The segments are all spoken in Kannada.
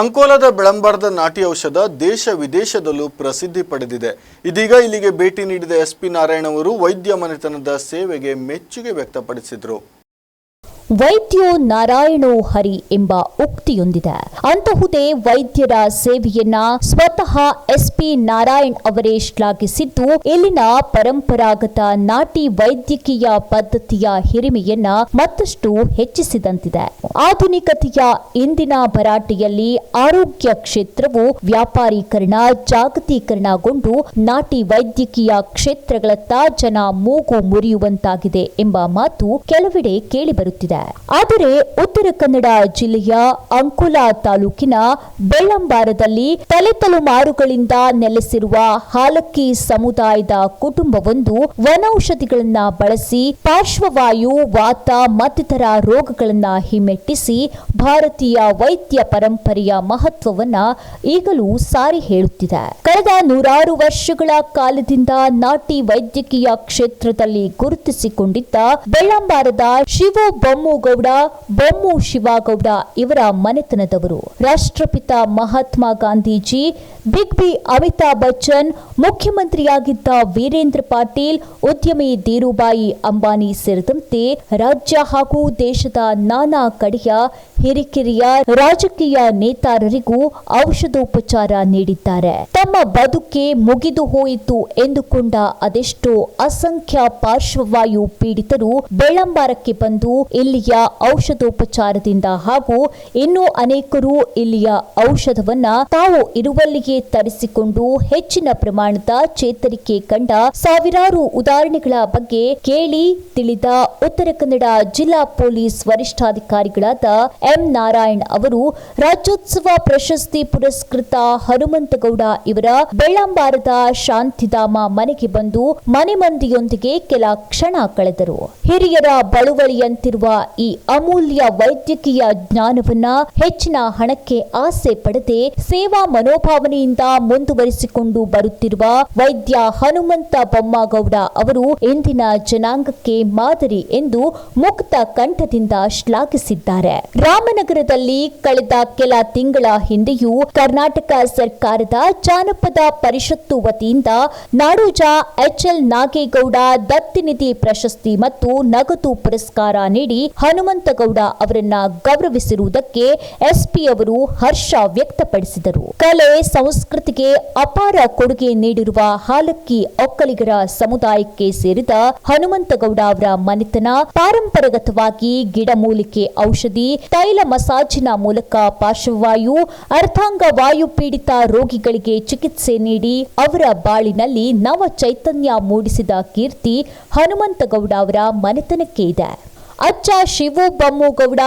ಅಂಕೋಲಾದ ಬೆಳಂಬಾರದ ನಾಟಿ ಔಷಧ ದೇಶ ವಿದೇಶದಲ್ಲೂ ಪ್ರಸಿದ್ಧಿ ಪಡೆದಿದೆ. ಇದೀಗ ಇಲ್ಲಿಗೆ ಭೇಟಿ ನೀಡಿದ ಎಸ್ ಪಿ ನಾರಾಯಣ ಅವರು ವೈದ್ಯ ಮನೆತನದ ಸೇವೆಗೆ ಮೆಚ್ಚುಗೆ ವ್ಯಕ್ತಪಡಿಸಿದರು. ವೈದ್ಯೋ ನಾರಾಯಣೋ ಹರಿ ಎಂಬ ಉಕ್ತಿಯೊಂದಿದೆ. ಅಂತಹುದೇ ವೈದ್ಯರ ಸೇವೆಯನ್ನ ಸ್ವತಃ ಎಸ್ಪಿ ನಾರಾಯಣ್ ಅವರೇ ಶ್ಲಾಘಿಸಿದ್ದು, ಇಲ್ಲಿನ ಪರಂಪರಾಗತ ನಾಟಿ ವೈದ್ಯಕೀಯ ಪದ್ಧತಿಯ ಹಿರಿಮೆಯನ್ನ ಮತ್ತಷ್ಟು ಹೆಚ್ಚಿಸಿದಂತಿದೆ. ಆಧುನಿಕತೆಯ ಇಂದಿನ ಭರಾಟೆಯಲ್ಲಿ ಆರೋಗ್ಯ ಕ್ಷೇತ್ರವು ವ್ಯಾಪಾರೀಕರಣ, ಜಾಗತೀಕರಣಗೊಂಡು ನಾಟಿ ವೈದ್ಯಕೀಯ ಕ್ಷೇತ್ರಗಳತ್ತ ಜನ ಮೂಗು ಮುರಿಯುವಂತಾಗಿದೆ ಎಂಬ ಮಾತು ಕೆಲವೆಡೆ ಕೇಳಿಬರುತ್ತಿದೆ. ಆದರೆ ಉತ್ತರ ಕನ್ನಡ ಜಿಲ್ಲೆಯ ಅಂಕೋಲಾ ತಾಲೂಕಿನ ಬೆಳ್ಳಂಬಾರದಲ್ಲಿ ತಲೆತಲುಮಾರುಗಳಿಂದ ನೆಲೆಸಿರುವ ಹಾಲಕ್ಕಿ ಸಮುದಾಯದ ಕುಟುಂಬವೊಂದು ವನೌಷಧಿಗಳನ್ನ ಬಳಸಿ ಪಾರ್ಶ್ವವಾಯು, ವಾತ, ಮತ್ತಿತರ ರೋಗಗಳನ್ನ ಹಿಮ್ಮೆಟ್ಟಿಸಿ ಭಾರತೀಯ ವೈದ್ಯ ಪರಂಪರೆಯ ಮಹತ್ವವನ್ನ ಈಗಲೂ ಸಾರಿ ಹೇಳುತ್ತಿದೆ. ಕಳೆದ ನೂರಾರು ವರ್ಷಗಳ ಕಾಲದಿಂದ ನಾಟಿ ವೈದ್ಯಕೀಯ ಕ್ಷೇತ್ರದಲ್ಲಿ ಗುರುತಿಸಿಕೊಂಡಿದ್ದ ಬೆಳ್ಳಂಬಾರದ ಶಿವು ಬೊಮ್ಮುಗೌಡ ಬೊಮ್ಮು ಶಿವಾಗೌಡ ಇವರ ಮನೆತನದವರು. ರಾಷ್ಟ್ರಪಿತ ಮಹಾತ್ಮ ಗಾಂಧೀಜಿ, ಬಿಗ್ ಬಿ ಅಮಿತಾಬ್ ಬಚ್ಚನ್, ಮುಖ್ಯಮಂತ್ರಿಯಾಗಿದ್ದ ವೀರೇಂದ್ರ ಪಾಟೀಲ್, ಉದ್ಯಮಿ ಧೀರುಬಾಯಿ ಅಂಬಾನಿ ಸೇರಿದಂತೆ ರಾಜ್ಯ ಹಾಗೂ ದೇಶದ ನಾನಾ ಕಡೆಯ ಹಿರಿಕಿರಿಯ ರಾಜಕೀಯ ನೇತಾರರಿಗೂ ಔಷಧೋಪಚಾರ ನೀಡಿದ್ದಾರೆ. ತಮ್ಮ ಬದುಕೆ ಮುಗಿದು ಹೋಯಿತು ಎಂದುಕೊಂಡ ಅದೆಷ್ಟೋ ಅಸಂಖ್ಯ ಪಾರ್ಶ್ವವಾಯು ಪೀಡಿತರು ಬೆಳಂಬಾರಕ್ಕೆ ಬಂದು ಇಲ್ಲಿಯ ಔಷಧೋಪಚಾರದಿಂದ ಹಾಗೂ ಇನ್ನೂ ಅನೇಕರು ಇಲ್ಲಿಯ ಔಷಧವನ್ನ ತಾವು ಇರುವಲ್ಲಿಗೆ ತರಿಸಿಕೊಂಡು ಹೆಚ್ಚಿನ ಪ್ರಮಾಣದ ಚೇತರಿಕೆ ಕಂಡ ಸಾವಿರಾರು ಉದಾಹರಣೆಗಳ ಬಗ್ಗೆ ಕೇಳಿ ತಿಳಿದ ಉತ್ತರ ಕನ್ನಡ ಜಿಲ್ಲಾ ಪೊಲೀಸ್ ವರಿಷ್ಠಾಧಿಕಾರಿಗಳಾದ ಎಂ ನಾರಾಯಣ್ ಅವರು ರಾಜ್ಯೋತ್ಸವ ಪ್ರಶಸ್ತಿ ಪುರಸ್ಕೃತ ಹನುಮಂತಗೌಡ ಇವರ ಬೆಳ್ಳಂಬಾರದ ಶಾಂತಿಧಾಮ ಮನೆಗೆ ಬಂದು ಮನೆ ಮಂದಿಯೊಂದಿಗೆ ಕೆಲ ಕ್ಷಣ ಕಳೆದರು. ಹಿರಿಯರ ಬಳುವಳಿಯಂತಿರುವ ಈ ಅಮೂಲ್ಯ ವೈದ್ಯಕೀಯ ಜ್ಞಾನವನ್ನ ಹೆಚ್ಚಿನ ಹಣಕ್ಕೆ ಆಸೆ ಪಡದೆ ಸೇವಾ ಮನೋಭಾವನೆಯಿಂದ ಮುಂದುವರಿಸಿಕೊಂಡು ಬರುತ್ತಿರುವ ವೈದ್ಯ ಹನುಮಂತ ಬೊಮ್ಮಗೌಡ ಅವರು ಇಂದಿನ ಜನಾಂಗಕ್ಕೆ ಮಾದರಿ ಎಂದು ಮುಕ್ತ ಕಂಠದಿಂದ ಶ್ಲಾಘಿಸಿದ್ದಾರೆ. ರಾಮನಗರದಲ್ಲಿ ಕಳೆದ ಕೆಲ ತಿಂಗಳ ಹಿಂದೆಯೂ ಕರ್ನಾಟಕ ಸರ್ಕಾರದ ಜಾನಪದ ಪರಿಷತ್ತು ವತಿಯಿಂದ ನಾಡೋಜ ಎಚ್ಎಲ್ ನಾಗೇಗೌಡ ದತ್ತಿನಿಧಿ ಪ್ರಶಸ್ತಿ ಮತ್ತು ನಗದು ಪುರಸ್ಕಾರ ನೀಡಿ ಹನುಮಂತಗೌಡ ಅವರನ್ನ ಗೌರವಿಸಿರುವುದಕ್ಕೆ ಎಸ್ಪಿ ಅವರು ಹರ್ಷ ವ್ಯಕ್ತಪಡಿಸಿದರು. ಕಲೆ ಸಂಸ್ಕೃತಿಗೆ ಅಪಾರ ಕೊಡುಗೆ ನೀಡಿರುವ ಹಾಲಕ್ಕಿ ಒಕ್ಕಲಿಗರ ಸಮುದಾಯಕ್ಕೆ ಸೇರಿದ ಹನುಮಂತಗೌಡ ಅವರ ಮನೆತನ ಪಾರಂಪರಾಗತವಾಗಿ ಗಿಡಮೂಲಿಕೆ ಔಷಧಿ ತೈಲ ಮಸಾಜಿನ ಮೂಲಕ ಪಾರ್ಶ್ವವಾಯು, ಅರ್ಧಾಂಗ ವಾಯು ಪೀಡಿತ ರೋಗಿಗಳಿಗೆ ಚಿಕಿತ್ಸೆ ನೀಡಿ ಅವರ ಬಾಳಿನಲ್ಲಿ ನವ ಚೈತನ್ಯ ಮೂಡಿಸಿದ ಕೀರ್ತಿ ಹನುಮಂತಗೌಡ ಅವರ ಮನೆತನಕ್ಕೆ ಇದೆ. ಅಜ್ಜ ಶಿವು ಬಮ್ಮುಗೌಡ,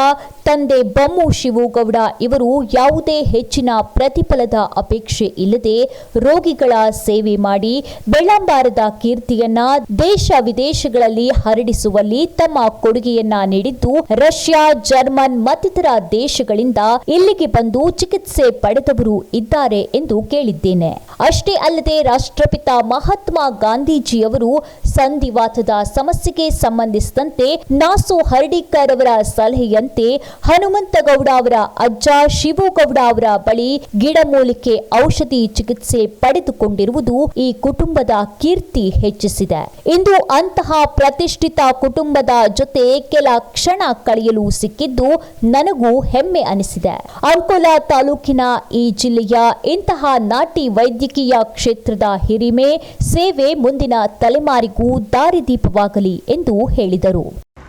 ತಂದೆ ಬಮ್ಮು ಶಿವುಗೌಡ ಇವರು ಯಾವುದೇ ಹೆಚ್ಚಿನ ಪ್ರತಿಫಲದ ಅಪೇಕ್ಷೆ ಇಲ್ಲದೆ ರೋಗಿಗಳ ಸೇವೆ ಮಾಡಿ ಬೆಳ್ಳಂಬಾರದ ಕೀರ್ತಿಯನ್ನ ದೇಶ ವಿದೇಶಗಳಲ್ಲಿ ಹರಡಿಸುವಲ್ಲಿ ತಮ್ಮ ಕೊಡುಗೆಯನ್ನ ನೀಡಿದ್ದು ರಷ್ಯಾ, ಜರ್ಮನ್ ಮತ್ತಿತರ ದೇಶಗಳಿಂದ ಇಲ್ಲಿಗೆ ಬಂದು ಚಿಕಿತ್ಸೆ ಪಡೆದವರು ಇದ್ದಾರೆ ಎಂದು ಕೇಳಿದ್ದೇನೆ. ಅಷ್ಟೇ ಅಲ್ಲದೆ ರಾಷ್ಟ್ರಪಿತ ಮಹಾತ್ಮ ಗಾಂಧೀಜಿಯವರು ಸಂಧಿವಾತದ ಸಮಸ್ಯೆಗೆ ಸಂಬಂಧಿಸಿದಂತೆ ನಾಸು ಹರ್ಡಿಕರ್ ಅವರ ಸಲಹೆಯಂತೆ ಹನುಮಂತಗೌಡ ಅವರ ಅಜ್ಜ ಶಿವಗೌಡ ಅವರ ಬಳಿ ಗಿಡಮೂಲಿಕೆ ಔಷಧಿ ಚಿಕಿತ್ಸೆ ಪಡೆದುಕೊಂಡಿರುವುದು ಈ ಕುಟುಂಬದ ಕೀರ್ತಿ ಹೆಚ್ಚಿಸಿದೆ. ಇಂದು ಅಂತಹ ಪ್ರತಿಷ್ಠಿತ ಕುಟುಂಬದ ಜೊತೆ ಕೆಲ ಕ್ಷಣ ಕಳೆಯಲು ಸಿಕ್ಕಿದ್ದು ನನಗೂ ಹೆಮ್ಮೆ ಅನಿಸಿದೆ. ಅಂಕೋಲಾ ತಾಲೂಕಿನ ಈ ಜಿಲ್ಲೆಯ ಇಂತಹ ನಾಟಿ ವೈದ್ಯಕೀಯ ಕ್ಷೇತ್ರದ ಹಿರಿಮೆ ಸೇವೆ ಮುಂದಿನ ತಲೆಮಾರಿಗೂ ದಾರಿದೀಪವಾಗಲಿ ಎಂದು ಹೇಳಿದರು.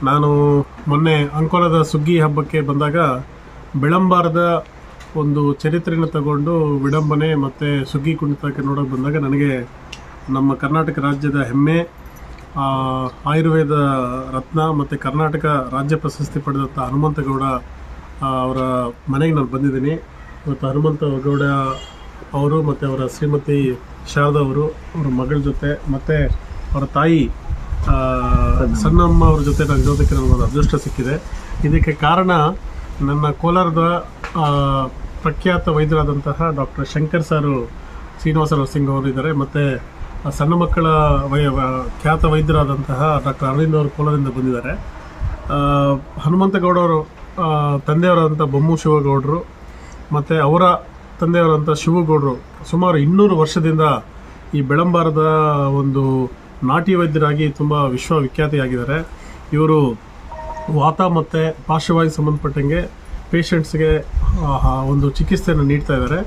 ನಾನು ಮೊನ್ನೆ ಅಂಕೋಲದ ಸುಗ್ಗಿ ಹಬ್ಬಕ್ಕೆ ಬಂದಾಗ ಬಿಳಂಬಾರದ ಒಂದು ಚರಿತ್ರೆಯನ್ನು ತಗೊಂಡು ವಿಡಂಬನೆ ಮತ್ತು ಸುಗ್ಗಿ ಕುಣಿತಕ್ಕೆ ನೋಡೋಕೆ ಬಂದಾಗ ನನಗೆ ನಮ್ಮ ಕರ್ನಾಟಕ ರಾಜ್ಯದ ಹೆಮ್ಮೆ ಆಯುರ್ವೇದ ರತ್ನ ಮತ್ತು ಕರ್ನಾಟಕ ರಾಜ್ಯ ಪ್ರಶಸ್ತಿ ಪಡೆದಂಥ ಹನುಮಂತಗೌಡ ಅವರ ಮನೆಗೆ ನಾನು ಬಂದಿದ್ದೀನಿ. ಮತ್ತು ಹನುಮಂತಗೌಡ ಅವರು ಮತ್ತು ಅವರ ಶ್ರೀಮತಿ ಶಾರದಾ ಅವರು, ಅವರ ಮಗಳ ಜೊತೆ ಮತ್ತು ಅವರ ತಾಯಿ ಸಣ್ಣಮ್ಮ ಅವ್ರ ಜೊತೆ ನಾನು ಇರೋದಕ್ಕೆ ನನಗೊಂದು ಅದೃಷ್ಟ ಸಿಕ್ಕಿದೆ. ಇದಕ್ಕೆ ಕಾರಣ ನನ್ನ ಕೋಲಾರದ ಪ್ರಖ್ಯಾತ ವೈದ್ಯರಾದಂತಹ ಡಾಕ್ಟರ್ ಶಂಕರ್ ಸಾರು ಶ್ರೀನಿವಾಸ ಸಿಂಗ್ ಅವರು ಇದ್ದಾರೆ. ಮತ್ತು ಸಣ್ಣ ಮಕ್ಕಳ ವೈ ಖ್ಯಾತ ವೈದ್ಯರಾದಂತಹ ಡಾಕ್ಟರ್ ಅರವಿಂದ್ ಅವರು ಕೋಲಾರದಿಂದ ಬಂದಿದ್ದಾರೆ. ಹನುಮಂತಗೌಡವರು ತಂದೆಯವರಾದಂಥ ಬೊಮ್ಮು ಶಿವಗೌಡರು ಮತ್ತು ಅವರ ತಂದೆಯವರಂಥ ಶಿವಗೌಡರು ಸುಮಾರು ಇನ್ನೂರು ವರ್ಷದಿಂದ ಈ ಬೆಳಂಬಾರದ ಒಂದು ನಾಟಿ ವೈದ್ಯರಾಗಿ ತುಂಬ ವಿಶ್ವವಿಖ್ಯಾತಿಯಾಗಿದ್ದಾರೆ. ಇವರು ವಾತ ಮತ್ತು ಪಾರ್ಶ್ವವಾಯು ಸಂಬಂಧಪಟ್ಟಂಗೆ ಪೇಷಂಟ್ಸ್ಗೆ ಒಂದು ಚಿಕಿತ್ಸೆಯನ್ನು ನೀಡ್ತಾ ಇದ್ದಾರೆ.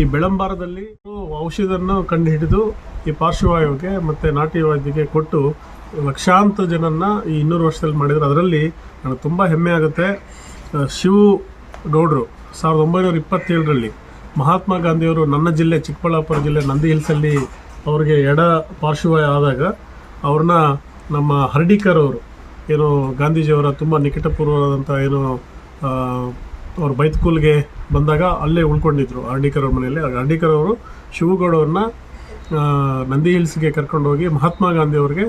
ಈ ಬೆಳಂಬಾರದಲ್ಲಿ ಔಷಧವನ್ನು ಕಂಡು ಹಿಡಿದು ಈ ಪಾರ್ಶ್ವವಾಯುಗೆ ಮತ್ತು ನಾಟಿ ವೈದ್ಯಕ್ಕೆ ಕೊಟ್ಟು ಲಕ್ಷಾಂತ ಜನನ್ನ ಈ ಇನ್ನೂರು ವರ್ಷದಲ್ಲಿ ಮಾಡಿದ್ರು. ಅದರಲ್ಲಿ ನನಗೆ ತುಂಬ ಹೆಮ್ಮೆ ಆಗುತ್ತೆ. ಶಿವು ಗೌಡ್ರು ಸಾವಿರದ ಒಂಬೈನೂರ ಇಪ್ಪತ್ತೇಳರಲ್ಲಿ ಮಹಾತ್ಮ ಗಾಂಧಿಯವರು ನನ್ನ ಜಿಲ್ಲೆ ಚಿಕ್ಕಬಳ್ಳಾಪುರ ಜಿಲ್ಲೆ ನಂದಿ ಹಿಲ್ಸಲ್ಲಿ ಅವ್ರಿಗೆ ಎಡ ಪಾರ್ಶ್ವ ಆದಾಗ ಅವ್ರನ್ನ ನಮ್ಮ ಹರ್ಡಿಕರ್ ಅವರು, ಏನು ಗಾಂಧೀಜಿಯವರ ತುಂಬ ನಿಕಟಪೂರ್ವವಾದಂಥ ಏನು ಅವರು ಬೈತ್ಕೂಲ್ಗೆ ಬಂದಾಗ ಅಲ್ಲೇ ಉಳ್ಕೊಂಡಿದ್ರು ಹರ್ಡಿಕರ್ ಅವ್ರ ಮನೆಯಲ್ಲಿ. ಹರ್ಡಿಕರ್ ಅವರು ಶಿವಗೌಡವ್ರನ್ನ ನಂದಿ ಹಿಲ್ಸ್ಗೆ ಕರ್ಕೊಂಡೋಗಿ ಮಹಾತ್ಮ ಗಾಂಧಿ ಅವ್ರಿಗೆ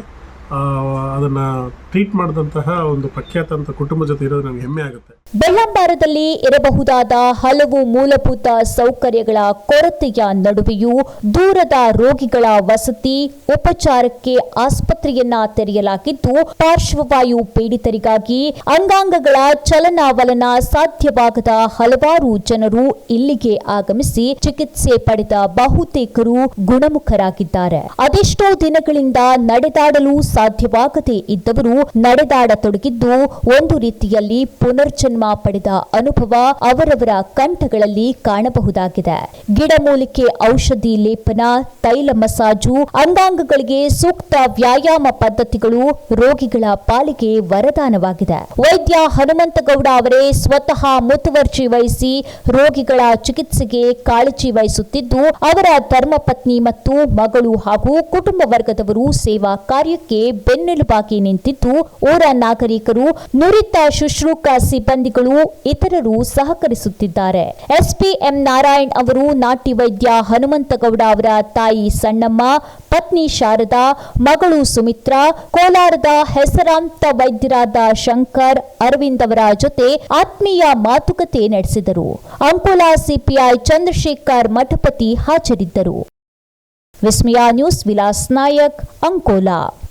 ಅದನ್ನು ಟ್ರೀಟ್ ಮಾಡಿದಂತಹ ಒಂದು ಪ್ರಖ್ಯಾತ ಕುಟುಂಬ ಜೊತೆ ಇರೋದು ನನಗೆ ಹೆಮ್ಮೆ ಆಗುತ್ತೆ. ಬೆಳ್ಳಂಬಾರದಲ್ಲಿ ಇರಬಹುದಾದ ಹಲವು ಮೂಲಭೂತ ಸೌಕರ್ಯಗಳ ಕೊರತೆಯ ನಡುವೆಯೂ ದೂರದ ರೋಗಿಗಳ ವಸತಿ, ಉಪಚಾರಕ್ಕೆ ಆಸ್ಪತ್ರೆಯನ್ನ ತೆರೆಯಲಾಗಿದ್ದು, ಪಾರ್ಶ್ವವಾಯು ಪೀಡಿತರಿಗಾಗಿ ಅಂಗಾಂಗಗಳ ಚಲನಾವಲನ ಸಾಧ್ಯವಾಗದ ಹಲವಾರು ಜನರು ಇಲ್ಲಿಗೆ ಆಗಮಿಸಿ ಚಿಕಿತ್ಸೆ ಪಡೆದ ಬಹುತೇಕರು ಗುಣಮುಖರಾಗಿದ್ದಾರೆ. ಅದೆಷ್ಟೋ ದಿನಗಳಿಂದ ನಡೆದಾಡಲು ಸಾಧ್ಯವಾಗದೇ ಇದ್ದವರು ನಡೆದಾಡತೊಡಗಿದ್ದು ಒಂದು ರೀತಿಯಲ್ಲಿ ಪುನರ್ಜನ್ಮ ಪಡೆದ ಅನುಭವ ಅವರವರ ಕಂಠಗಳಲ್ಲಿ ಕಾಣಬಹುದಾಗಿದೆ. ಗಿಡಮೂಲಿಕೆ ಔಷಧಿ ಲೇಪನ, ತೈಲ ಮಸಾಜು, ಅಂಗಾಂಗಗಳಿಗೆ ಸೂಕ್ತ ವ್ಯಾಯಾಮ ಪದ್ಧತಿಗಳು ರೋಗಿಗಳ ಪಾಲಿಗೆ ವರದಾನವಾಗಿದೆ. ವೈದ್ಯ ಹನುಮಂತಗೌಡ ಅವರೇ ಸ್ವತಃ ಮುತುವರ್ಜಿ ವಹಿಸಿ ರೋಗಿಗಳ ಚಿಕಿತ್ಸೆಗೆ ಕಾಳಜಿ ವಹಿಸುತ್ತಿದ್ದು, ಅವರ ಧರ್ಮಪತ್ನಿ ಮತ್ತು ಮಗಳು ಹಾಗೂ ಕುಟುಂಬ ವರ್ಗದವರು ಸೇವಾ ಕಾರ್ಯಕ್ಕೆ ಬೆನ್ನೆಲುಬಾಗಿ ನಿಂತಿದ್ದು. ಊರ ನಾಗರಿಕರು, ನುರಿತ ಶುಶ್ರೂಷಕ ಸಿಬ್ಬಂದಿಗಳು, ಇತರರು ಸಹಕರಿಸುತ್ತಿದ್ದಾರೆ. ಎಸ್ಪಿ ಎಂ ನಾರಾಯಣ್ ಅವರು ನಾಟಿ ವೈದ್ಯ ಹನುಮಂತಗೌಡ ಅವರ ತಾಯಿ ಸಣ್ಣಮ್ಮ, ಪತ್ನಿ ಶಾರದಾ, ಮಗಳು ಸುಮಿತ್ರಾ, ಕೋಲಾರದ ಹೆಸರಾಂತ ವೈದ್ಯರಾದ ಶಂಕರ್, ಅರವಿಂದ್ ಅವರ ಜೊತೆ ಆತ್ಮೀಯ ಮಾತುಕತೆ ನಡೆಸಿದರು. ಅಂಕೋಲಾ ಸಿಪಿಐ ಚಂದ್ರಶೇಖರ್ ಮಠಪತಿ ಹಾಜರಿದ್ದರು. ವಿಸ್ಮಯ ನ್ಯೂಸ್ ವಿಲಾಸ್ ನಾಯಕ್, ಅಂಕೋಲಾ.